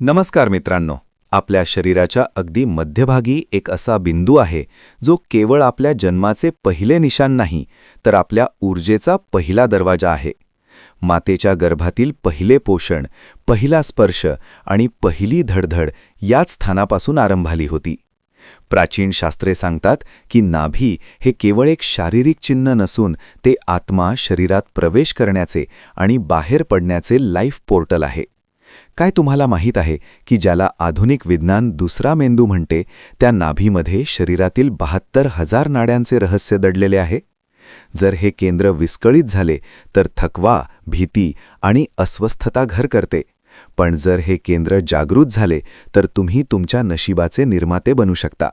नमस्कार मित्रांनो आपल्या शरीराच्या अगदी मध्यभागी एक असा बिंदू आहे जो केवळ आपल्या जन्माचे पहिले निशान नाही तर आपल्या ऊर्जेचा पहिला दरवाजा आहे. मातेच्या गर्भातील पहिले पोषण पहिला स्पर्श आणि पहिली धडधड याच स्थानापासून आरंभाली होती. प्राचीन शास्त्रे सांगतात की नाभी हे केवळ एक शारीरिक चिन्ह नसून ते आत्मा शरीरात प्रवेश करण्याचे आणि बाहेर पडण्याचे लाईफ पोर्टल आहे. काय तुम्हाला माहीत आहे की ज्याला आधुनिक विज्ञान दुसरा मेंदू म्हणते त्या नाभीमध्ये शरीरातील बहात्तर हजार नाड्यांचे रहस्य दडलेले आहे? जर हे केंद्र विस्कळीत झाले तर थकवा भीती आणि अस्वस्थता घर करते. पण जर हे केंद्र जागृत झाले तर तुम्ही तुमच्या नशिबाचे निर्माते बनू शकता.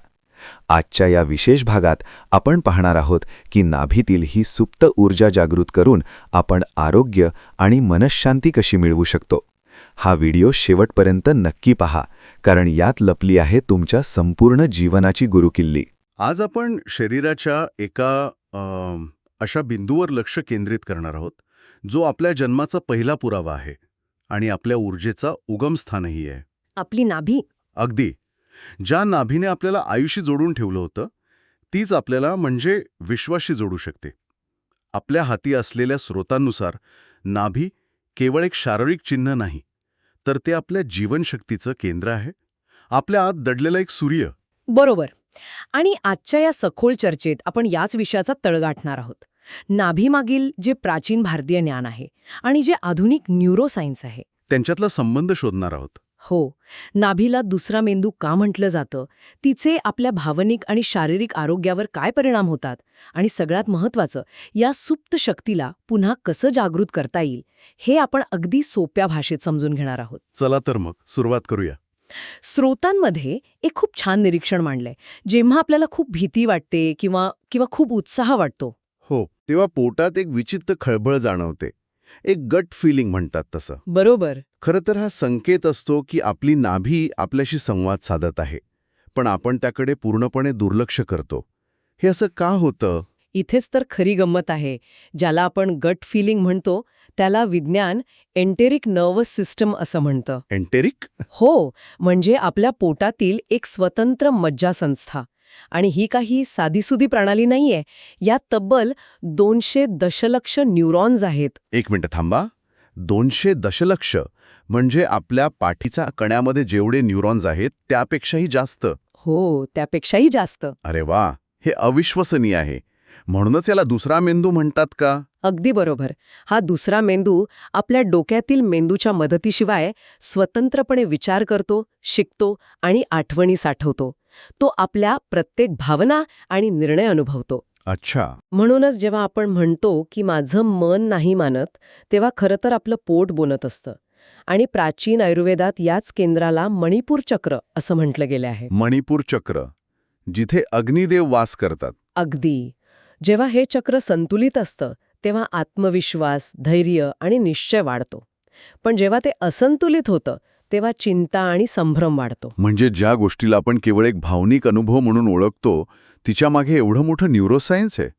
आजच्या या विशेष भागात आपण पाहणार आहोत की नाभीतील ही सुप्त ऊर्जा जागृत करून आपण आरोग्य आणि मनशांती कशी मिळवू शकतो. हा व्हिडिओ शेवटपर्यंत नक्की पहा कारण यात लपली आहे तुमच्या संपूर्ण जीवनाची गुरुकिल्ली. आज आपण शरीराच्या एका अशा बिंदूवर लक्ष केंद्रित करणार आहोत जो आपल्या जन्माचा पहिला पुरावा आहे आणि आपल्या ऊर्जेचा उगमस्थानही आहे. आपली नाभी. अगदी. ज्या नाभीने आपल्याला आयुष्य जोडून ठेवलं होतं तीच आपल्याला म्हणजे विश्वाशी जोडू शकते. आपल्या हाती असलेल्या स्रोतांनुसार नाभी केवळ एक शारीरिक चिन्ह नाही तर ते आपल्या जीवनशक्तीचं केंद्र आहे. आपल्या आत दडलेला एक सूर्य. बरोबर. आणि आजच्या या सखोल चर्चेत आपण याच विषयाचा तळ गाठणार आहोत. नाभीमागील जे प्राचीन भारतीय ज्ञान आहे आणि जे आधुनिक न्यूरोसायन्स आहे. त्यांच्यातला संबंध शोधणार आहोत. हो. नाभीला दुसरा मेंदू का म्हटलं जातं? तिचे आपल्या भावनिक आणि शारीरिक आरोग्यावर काय परिणाम होतात? आणि सगळ्यात महत्त्वाचं या सुप्त शक्तीला पुन्हा कसं जागृत करता येईल? हे आपण अगदी सोप्या भाषेत समजून घेणार आहोत. चला तर मग सुरुवात करूया. स्रोतांमध्ये एक खूप छान निरीक्षण मांडलंय. जेव्हा आपल्याला खूप भीती वाटते किंवा किंवा खूप उत्साह वाटतो. हो तेव्हा पोटात एक विचित्र खळबळ जाणवते. एक गट फिलिंग म्हणतात तसं. बरोबर. खरं तर हा संकेत असतो की आपली नाभी आपल्याशी संवाद साधत आहे पण आपण त्याकडे पूर्णपणे दुर्लक्ष करतो. हे असं का होतं? इथेच तर खरी गंमत आहे ज्याला आपण गट फिलिंग म्हणतो त्याला विज्ञान एंटेरिक नर्वस सिस्टम असं म्हणतं. एंटेरिक? हो म्हणजे आपल्या पोटातील एक स्वतंत्र मज्जासंस्था. आणि ही काही साधीसुधी प्रणाली नाहीये यात तब्बल दोनशे दशलक्ष न्यूरॉन्स आहेत. एक मिनिट थांबा. दोनशे दशलक्ष म्हणजे आपल्या पाठीच्या कण्यामध्ये जेवढे न्यूरॉन्स आहेत त्यापेक्षाही जास्त. हो त्यापेक्षाही जास्त. अरे वा हे अविश्वसनीय आहे. म्हणूनच याला दुसरा मेंदू म्हणतात का? अगदी बरोबर. हा दुसरा मेंदू आपल्या डोक्यातील मेंदूच्या मदतीशिवाय स्वतंत्रपणे विचार करतो शिकतो आणि आठवणी साठवतो. तो आपल्या प्रत्येक भावना आणि निर्णय अनुभवतो. अच्छा. म्हणूनच जेव्हा आपण म्हणतो की माझं मन नाही मानत तेव्हा खरं तर आपलं पोट बोलत असतं. आणि प्राचीन आयुर्वेदात याच केंद्राला मणिपूर चक्र असं म्हटलं गेलं आहे. मणिपूर चक्र जिथे अग्निदेव वास करतात. अगदी. जेव्हा हे चक्र संतुलित असतं तेव्हा आत्मविश्वास धैर्य आणि निश्चय वाढतो. पण जेव्हा ते असंतुलित होतं तेव्हा चिंता आणि संभ्रम वाढतो. म्हणजे ज्या गोष्टीला आपण केवळ एक भावनिक अनुभव म्हणून ओळखतो तिच्यामागे एवढं मोठं न्यूरोसायन्स आहे?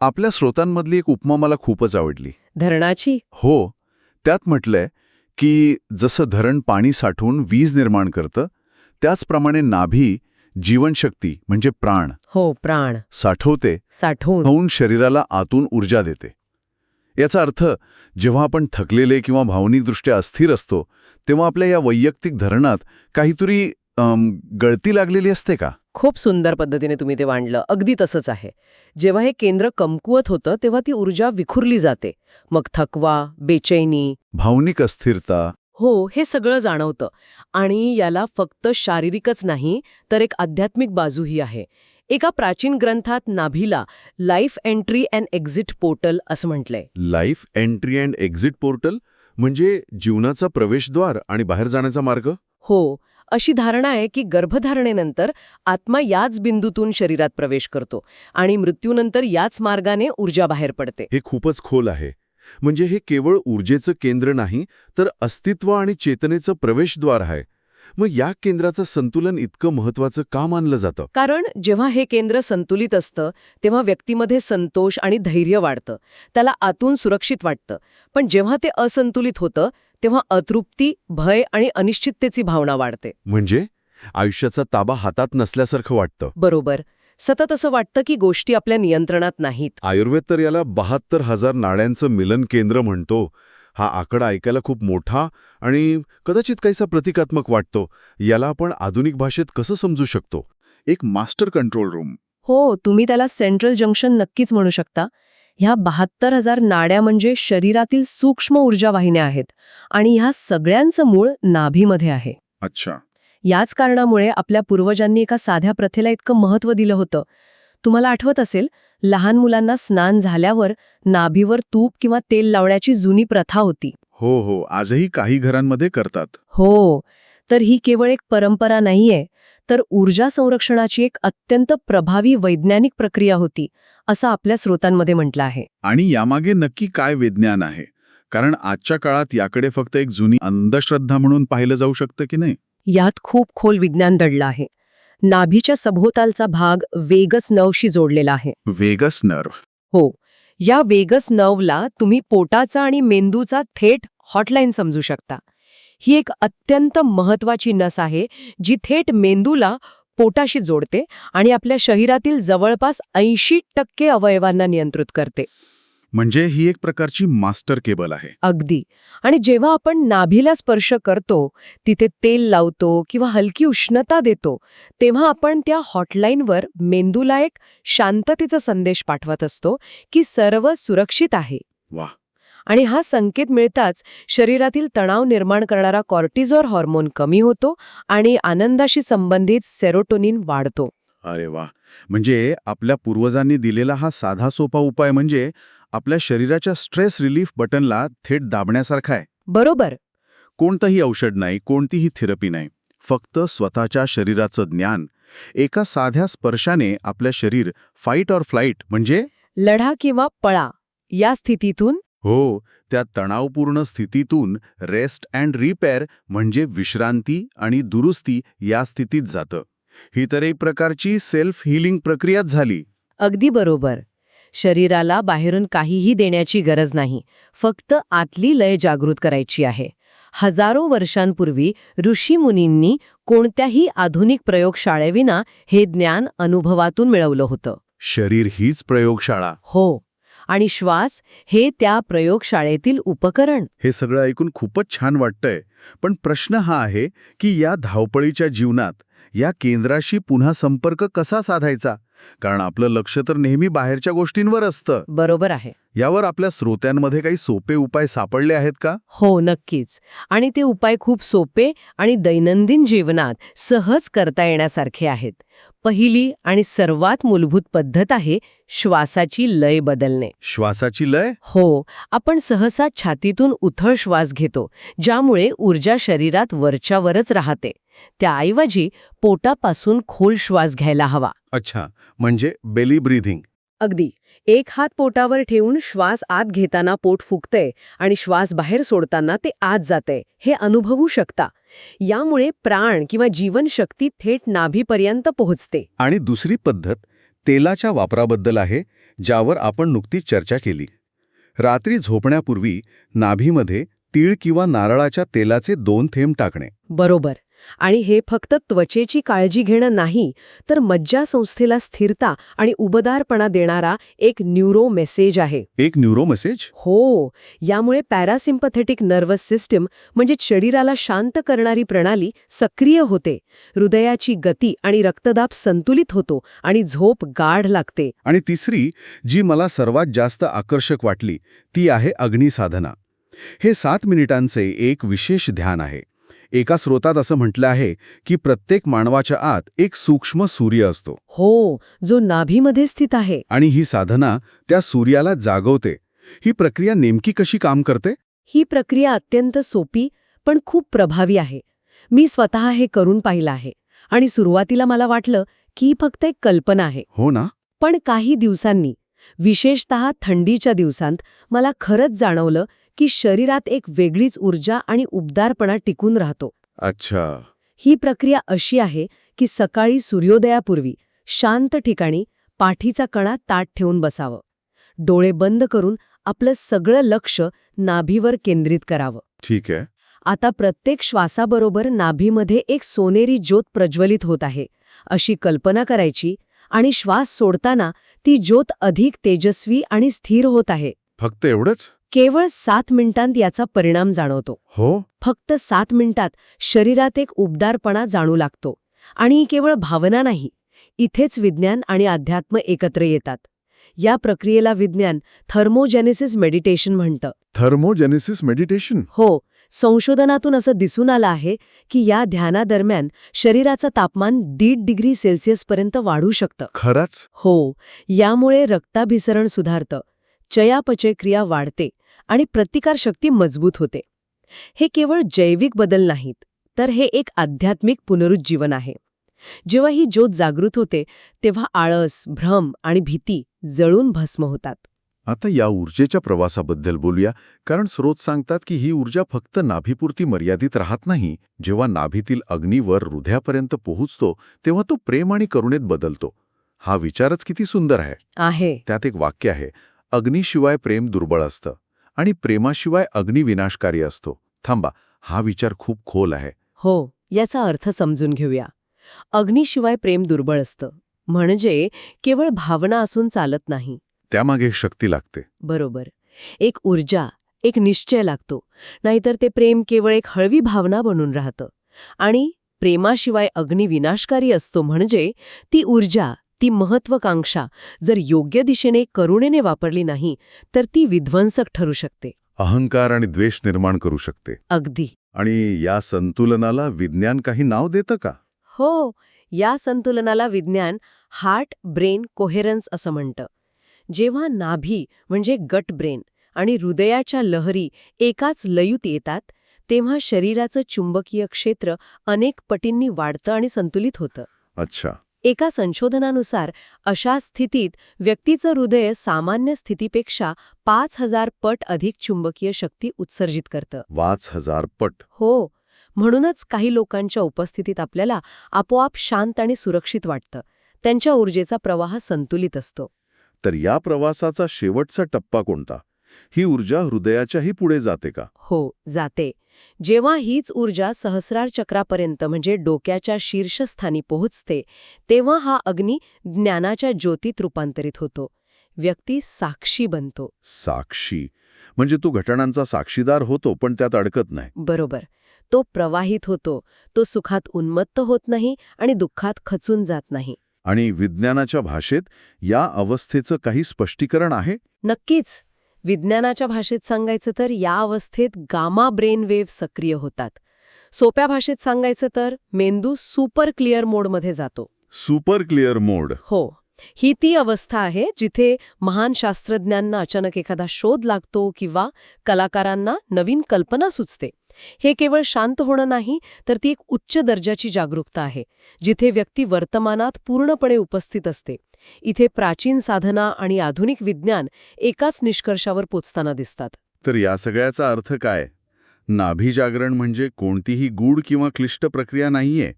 आपल्या स्रोतांमधली एक उपमा मला खूपच आवडली. धरणाची? हो. त्यात म्हटलंय की जसं धरण पाणी साठवून वीज निर्माण करतं त्याचप्रमाणे नाभी जीवनशक्ती म्हणजे प्राण हो प्राण. साठवते साठवून. होऊन शरीराला आतून ऊर्जा देते. याचा अर्थ जेव्हा आपण थकलेले किंवा भावनिकदृष्ट्या अस्थिर असतो तेव्हा आपल्या या वैयक्तिक धरणात काहीतरी गळती लागलेली असते का? खूप सुंदर पद्धतीने तुम्ही ते मांडलं अगदी तसंच आहे. जेव्हा हे केंद्र कमकुवत होतं तेव्हा ती ऊर्जा विखुरली जाते. मग थकवा बेचैनी. भावनिक अस्थिरता. हो हे सगळं जाणवतं. आणि याला फक्त शारीरिकच नाही तर एक आध्यात्मिक बाजूही आहे. एका प्राचीन ग्रंथात नाभीला life entry and exit portal असं म्हटलंय. Life entry and exit portal म्हणजे जीवनाचा प्रवेशद्वार आणि बाहेर जाण्याचा मार्ग? हो. अशी धारणा आहे की गर्भधारणेनंतर आत्मा याच बिंदूतून शरीरात प्रवेश करतो आणि मृत्यूनंतर याच मार्गाने ऊर्जा बाहेर पडते. हे खूपच खोल आहे. म्हणजे हे केवळ ऊर्जेचं केंद्र नाही तर अस्तित्व आणि चेतनेचं प्रवेशद्वार आहे. मग या केंद्राचं संतुलन इतकं महत्वाचं का मानलं जातं? कारण जेव्हा हे केंद्र संतुलित असतं तेव्हा व्यक्तीमध्ये संतोष आणि धैर्य वाढतं. त्याला आतून सुरक्षित वाटतं. पण जेव्हा ते असंतुलित होतं तेव्हा अतृप्ती भय आणि अनिश्चिततेची भावना वाढते. म्हणजे? आयुष्याचा ताबा हातात नसल्यासारखं वाटतं. बरोबर. सतत असं वाटतं की गोष्टी आपल्या नियंत्रणात नाहीत. आयुर्वेद तर याला बहात्तर हजार नाड्यांचं मिलन केंद्र म्हणतो. हा आकडा ऐकायला खूप मोठा आणि कदाचित काहीसा प्रतिकात्मक वाटतो. याला आपण आधुनिक भाषेत कसं समजू शकतो? एक मास्टर कंट्रोल रूम. हो तुम्ही त्याला सेंट्रल जंक्शन नक्कीच म्हणू शकता. ह्या बहात्तर हजार नाड्या म्हणजे शरीरातील सूक्ष्म ऊर्जा वाहिन्या आहेत आणि ह्या सगळ्यांचं मूळ नाभीमध्ये आहे. अच्छा. याच कारणामुळे आपल्या पूर्वजांनी एका साध्या प्रथेला इतकं महत्त्व दिलं होतं. तुम्हाला आठवत असेल लहान मुलांना स्नान झाल्यावर नाभीवर तूप किंवा तेल लावण्याची जुनी प्रथा होती. हो हो. आजही काही घरांमध्ये करतात. हो. तर ही केवळ एक परंपरा नाहीये. तर ऊर्जा संरक्षणाची एक अत्यंत प्रभावी वैज्ञानिक प्रक्रिया होती असं आपल्या स्रोतांमध्ये म्हटलं आहे. आणि यामागे नक्की काय विज्ञान आहे? कारण आजच्या काळात याकडे फक्त एक जुनी अंधश्रद्धा म्हणून पाहिलं जाऊ शकतं की नाही? यात खूप खोल विज्ञान दडलं आहे. नाभीच्या सभोवतालचा भाग वेगस नवशी जोडलेला आहे. वेगस नर्व हो या वेगस नर्वला तुम्ही पोटाचा आणि मेंदूचा थेट हॉटलाईन समजू शकता. ही एक अत्यंत महत्वाची नस आहे जी थेट मेंदूला पोटाशी जोडते आणि आपल्या शरीरातील जवळपास ऐंशी टक्के अवयवांना नियंत्रित करते. म्हणजे ही एक प्रकारची मास्टर केबल आहे. अगदी. आणि जेव्हा आपण नाभीला स्पर्श करतो तिथे तेल लावतो किंवा हलकी उष्णता देतो तेव्हा आपण त्या हॉटलाईनवर मेंदूला एक शांततेचा संदेश पाठवत असतो की सर्व सुरक्षित आहे. वा आणि हा संकेत मिळताच शरीरातील तणाव निर्माण करणारा कॉर्टिझॉर हॉर्मोन कमी होतो आणि आनंदाशी संबंधित सेरोटोनिन वाढतो. अरे वा म्हणजे आपल्या पूर्वजांनी दिलेला हा साधा सोपा उपाय म्हणजे आपल्या शरीराच्या स्ट्रेस रिलीफ बटनला थेट दाबण्यासारखा आहे. बरोबर. कोणतंही औषध नाही कोणतीही थेरपी नाही. फक्त स्वतःच्या शरीराचं ज्ञान एका साध्या स्पर्शाने आपल्या शरीर फाईट ऑर फ्लाईट म्हणजे? लढा किंवा पळा या स्थितीतून हो त्या तणावपूर्ण स्थितीतून रेस्ट अँड रिपेअर म्हणजे विश्रांती आणि दुरुस्ती या स्थितीत जातं. ही तर एक प्रकारची सेल्फ हिलिंग प्रक्रियाच झाली. अगदी बरोबर. शरीराला बाहेरून काहीही देण्याची गरज नाही फक्त आतली लय जागृत करायची आहे. हजारो वर्षांपूर्वी ऋषीमुनींनी कोणत्याही आधुनिक प्रयोगशाळेविना हे ज्ञान अनुभवातून मिळवलं होतं. शरीर हीच प्रयोगशाळा. हो. आणि श्वास हे त्या प्रयोगशाळेतील उपकरण. हे सगळं ऐकून खूपच छान वाटतंय. पण प्रश्न हा आहे की या धावपळीच्या जीवनात या केंद्राशी पुन्हा संपर्क कसा साधायचा? कारण आपलं लक्ष तर नेहमी बाहेरच्या गोष्टींवर असतं. बरोबर आहे. यावर आपल्या श्रोत्यांमध्ये काही सोपे उपाय सापडले आहेत का? हो नक्कीच. आणि ते उपाय खूप सोपे आणि दैनंदिन जीवनात सहज करता येण्यासारखे आहेत. पहिली आणि सर्वात मूलभूत पद्धत आहे श्वासाची लय बदलणे. श्वासाची लय? हो आपण सहसा छातीतून उथळ श्वास घेतो ज्यामुळे ऊर्जा शरीरात वरच्यावरच राहते. त्याऐवजी पोटापासून खोल श्वास घ्यायला हवा. अच्छा म्हणजे बेली ब्रीथिंग अगदी. एक हात पोटावर ठेवून श्वास आत घेताना पोट फुगतंय आणि श्वास बाहेर सोडताना ते आत जाते हे अनुभवू शकता. यामुळे प्राण किंवा जीवनशक्ती थेट नाभीपर्यंत पोहोचते. आणि दुसरी पद्धत तेलाच्या वापराबद्दल आहे ज्यावर आपण नुकतीच चर्चा केली. रात्री झोपण्यापूर्वी नाभीमध्ये तीळ किंवा नारळाच्या तेलाचे दोन थेंब टाकणे. बरोबर. आणि हे फक्त त्वचेची काळजी घेणं नाही तर मज्जासंस्थेला स्थिरता आणि उबदारपणा देणारा एक न्यूरो मेसेज आहे. एक न्यूरो मेसेज? हो यामुळे पॅरासिम्पथेटिक नर्वस सिस्टम म्हणजे शरीराला शांत करणारी प्रणाली सक्रिय होते. हृदयाची गती आणि रक्तदाब संतुलित होतो आणि झोप गाढ लागते. आणि तिसरी जी मला सर्वात जास्त आकर्षक वाटली ती आहे अग्निसाधना. हे सात मिनिटांचे एक विशेष ध्यान आहे. एका स्रोतात असं म्हटलं आहे की प्रत्येक मानवाच्या आत एक सूक्ष्म सूर्य असतो. हो जो नाभीमध्ये स्थित आहे. आणि ही साधना त्या सूर्याला जागवते. ही प्रक्रिया नेमकी कशी काम करते? ही प्रक्रिया अत्यंत सोपी पण खूप प्रभावी आहे. मी स्वतः हे करून पाहिलं आहे आणि सुरुवातीला मला वाटलं की ही फक्त एक कल्पना आहे. हो ना? पण काही दिवसांनी विशेषत थंडीच्या दिवसांत मला खरंच जाणवलं की शरीरात एक वेगळीच ऊर्जा आणि उबदारपणा टिकून राहतो. अच्छा. ही प्रक्रिया अशी आहे की सकाळी सूर्योदयापूर्वी शांत ठिकाणी पाठीचा कणा ताट ठेवून बसावं. डोळे बंद करून आपलं सगळं लक्ष नाभीवर केंद्रित करावं. ठीक आहे. आता प्रत्येक श्वासाबरोबर नाभीमध्ये एक सोनेरी ज्योत प्रज्वलित होत आहे. अशी कल्पना करायची आणि श्वास सोडताना ती ज्योत अधिक तेजस्वी आणि स्थिर होत आहे. फक्त एवढंच? केवळ सात मिनिटांत याचा परिणाम जाणवतो. हो? फक्त सात मिनिटात शरीरात एक उबदारपणा जाणू लागतो. आणि ही केवळ भावना नाही इथेच विज्ञान आणि अध्यात्म एकत्र येतात. या प्रक्रियेला विज्ञान थर्मोजेनेसिस मेडिटेशन म्हणतं. Thermogenesis meditation? हो संशोधनातून असं दिसून आलं आहे की या ध्यानादरम्यान शरीराचं तापमान दीड डिग्री सेल्सिअसपर्यंत वाढू शकतं. खरंच? हो यामुळे रक्ताभिसरण सुधारतं. चयापचय क्रिया वाढते. आणि प्रतिकारशक्ती मजबूत होते. हे केवळ जैविक बदल नाहीत तर हे एक आध्यात्मिक पुनरुज्जीवन आहे. जेव्हा ही ज्योत जागृत होते तेव्हा आळस भ्रम आणि भीती जळून भस्म होतात. आता या ऊर्जेच्या प्रवासाबद्दल बोलूया कारण स्रोत सांगतात की ही ऊर्जा फक्त नाभीपुरती मर्यादित राहत नाही. जेव्हा नाभीतील अग्नीवर हृदयापर्यंत पोहोचतो तेव्हा तो प्रेम आणि करुणेत बदलतो. हा विचारच किती सुंदर आहे. आहे. त्यात एक वाक्य आहे अग्नीशिवाय प्रेम दुर्बळ असतं. आणि प्रेमाशिवाय अग्नी विनाशकारी असतो. थांबा हा विचार खूप खोल आहे. हो याचा अर्थ समजून घेऊया. अग्नीशिवाय प्रेम दुर्बळ असतं. म्हणजे केवळ भावना असून चालत नाही. त्यामागे शक्ती लागते. बरोबर. एक ऊर्जा एक निश्चय लागतो. नाहीतर ते प्रेम केवळ एक हळवी भावना बनून राहतं. आणि प्रेमाशिवाय अग्नी विनाशकारी असतो म्हणजे ती ऊर्जा ती महत्वाकांक्षा जर योग्य दिशेने करुणेने वापरली नाही तर ती विध्वंसक ठरू शकते. अहंकार आणि द्वेष निर्माण करू शकते. अगदी. आणि या संतुलनाला विज्ञान काही नाव देतं का? हो या संतुलनाला विज्ञान हार्ट ब्रेन कोहेरन्स असं म्हणतं. जेव्हा नाभी म्हणजे गट ब्रेन आणि हृदयाच्या लहरी एकाच लयूत येतात तेव्हा शरीराचं चुंबकीय क्षेत्र अनेक पटींनी वाढतं आणि संतुलित होतं. अच्छा. एका संशोधनानुसार अशा स्थितीत व्यक्तीचं हृदय सामान्य स्थितीपेक्षा पाच हजार पट अधिक चुंबकीय शक्ती उत्सर्जित करतं. वाच हजार पट. हो. म्हणूनच काही लोकांच्या उपस्थितीत आपल्याला आपोआप शांत आणि सुरक्षित वाटतं. त्यांच्या ऊर्जेचा प्रवाह संतुलित असतो. तर या प्रवासाचा शेवटचा टप्पा कोणता? ही ऊर्जा हृदयाच्याही पुढे जाते का? हो जाते. जेव्हा हीच ऊर्जा सहस्रार चक्रापर्यंत म्हणजे डोक्याच्या शीर्षस्थानी पोहोचते तेव्हा हा अग्नी ज्ञानाच्या ज्योतीत रूपांतरित होतो. व्यक्ती साक्षी बनतो. साक्षी. म्हणजे तो घटनांचा साक्षीदार होतो पण त्यात अडकत नाही. बरोबर. तो प्रवाहित होतो. तो सुखात उन्मत्त होत नाही आणि दुःखात खचून जात नाही. आणि विज्ञानाच्या भाषेत या अवस्थेचं काही स्पष्टीकरण आहे? नक्कीच. विज्ञानाच्या भाषेत सांगायचं तर या अवस्थेत गामा ब्रेन वेव्ह सक्रिय होतात. सोप्या भाषेत सांगायचं तर मेंदू सुपर क्लिअर मोडमध्ये जातो. Super clear mode. हो. ही ती अवस्था आहे जिथे महान शास्त्रज्ञांना अचानक एखादा शोध लागतो किंवा कलाकारांना नवीन कल्पना सुचते. हे केवळ शांत होणं नाही तर ती एक उच्च दर्जाची जागरूकता आहे जिथे व्यक्ती वर्तमानात पूर्णपणे उपस्थित असते. इथे प्राचीन साधना आणि आधुनिक विज्ञान एकाच निष्कर्षावर पोचताना दिसतात. तर या सगळ्याचा अर्थ काय? नाभी जागरण म्हणजे कोणतीही गूढ किंवा क्लिष्ट प्रक्रिया नाहीये.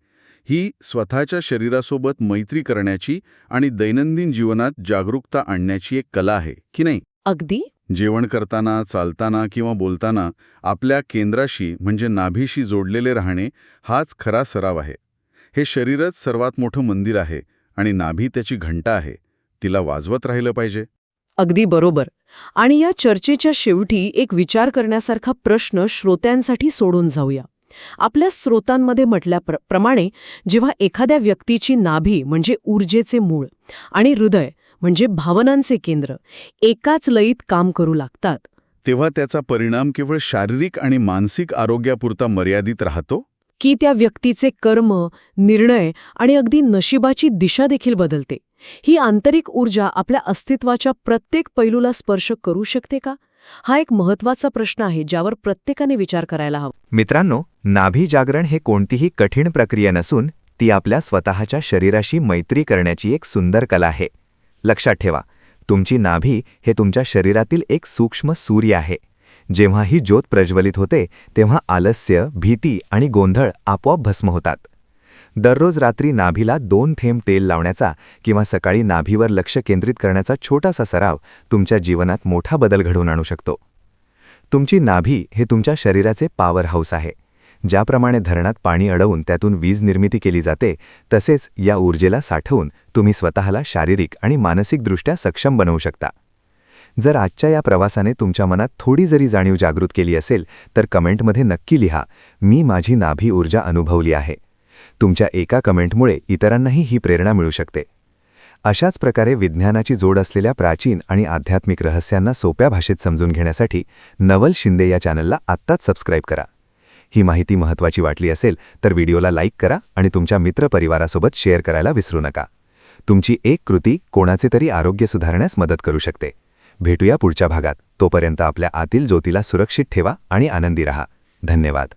ही स्वतःच्या शरीरासोबत मैत्री करण्याची आणि दैनंदिन जीवनात जागरूकता आणण्याची एक कला आहे की नाही? अगदी. जेवण करताना चालताना किंवा बोलताना आपल्या केंद्राशी म्हणजे नाभीशी जोडलेले राहणे हाच खरा सराव आहे. हे शरीरच सर्वात मोठं मंदिर आहे आणि नाभी त्याची घंटा आहे. तिला वाजवत राहिलं पाहिजे. अगदी बरोबर. आणि या चर्चेच्या शेवटी एक विचार करण्यासारखा प्रश्न श्रोत्यांसाठी सोडून जाऊया. आपल्या स्रोतांमध्ये म्हटल्याप्रमाणे जेव्हा एखाद्या व्यक्तीची नाभी म्हणजे ऊर्जेचे मूळ आणि हृदय म्हणजे भावनांचे केंद्र एकाच लयीत काम करू लागतात तेव्हा त्याचा परिणाम केवळ शारीरिक आणि मानसिक आरोग्यापुरता मर्यादित राहतो? की त्या व्यक्तीचे कर्म निर्णय आणि अगदी नशिबाची दिशा देखील बदलते. ही आंतरिक ऊर्जा आपल्या अस्तित्वाच्या प्रत्येक पैलूला स्पर्श करू शकते का? हा एक महत्त्वाचा प्रश्न आहे ज्यावर प्रत्येकाने विचार करायला हवा. मित्रांनो नाभी जागरण हे कोणतीही कठीण प्रक्रिया नसून ती आपल्या स्वतःच्या शरीराशी मैत्री करण्याची एक सुंदर कला आहे. लक्षात ठेवा तुमची नाभी हे तुमच्या शरीरातील एक सूक्ष्म सूर्य आहे. जेव्हा ही ज्योत प्रज्वलित होते तेव्हा आलस्य भीती आणि गोंधळ आपोआप भस्म होतात. दररोज रात्री नाभीला दोन थेंब तेल लावण्याचा किंवा सकाळी नाभीवर लक्ष केंद्रित करण्याचा छोटासा सराव तुमच्या जीवनात मोठा बदल घडवून आणू शकतो. तुमची नाभी हे तुमच्या शरीराचे पॉवर हाऊस आहे. ज्याप्रमाणे धरणात पाणी अडवून त्यातून वीज निर्मिती केली जाते तसेच या ऊर्जेला साठवून तुम्ही स्वतःला शारीरिक आणि मानसिकदृष्ट्या सक्षम बनवू शकता. जर आजच्या या प्रवासाने तुमच्या मनात थोडी जरी जाणीव जागृत केली असेल तर कमेंटमध्ये नक्की लिहा मी माझी नाभी ऊर्जा अनुभवली आहे. तुमच्या एका कमेंटमुळे इतरांनाही ही प्रेरणा मिळू शकते अशाच प्रकारे विज्ञानाची जोड असलेल्या प्राचीन आणि आध्यात्मिक रहस्यांना सोप्या भाषेत समजून घेण्यासाठी नवल शिंदे या चॅनलला आत्ताच सबस्क्राईब करा. ही माहिती महत्त्वाची वाटली असेल तर व्हिडिओला लाईक करा आणि तुमच्या मित्रपरिवारासोबत शेअर करायला विसरू नका. तुमची एक कृती कोणाचे तरी आरोग्य सुधारण्यास मदत करू शकते. भेटूया पुढच्या भागात. तोपर्यंत आपल्या आतील ज्योतीला सुरक्षित ठेवा आणि आनंदी रहा. धन्यवाद.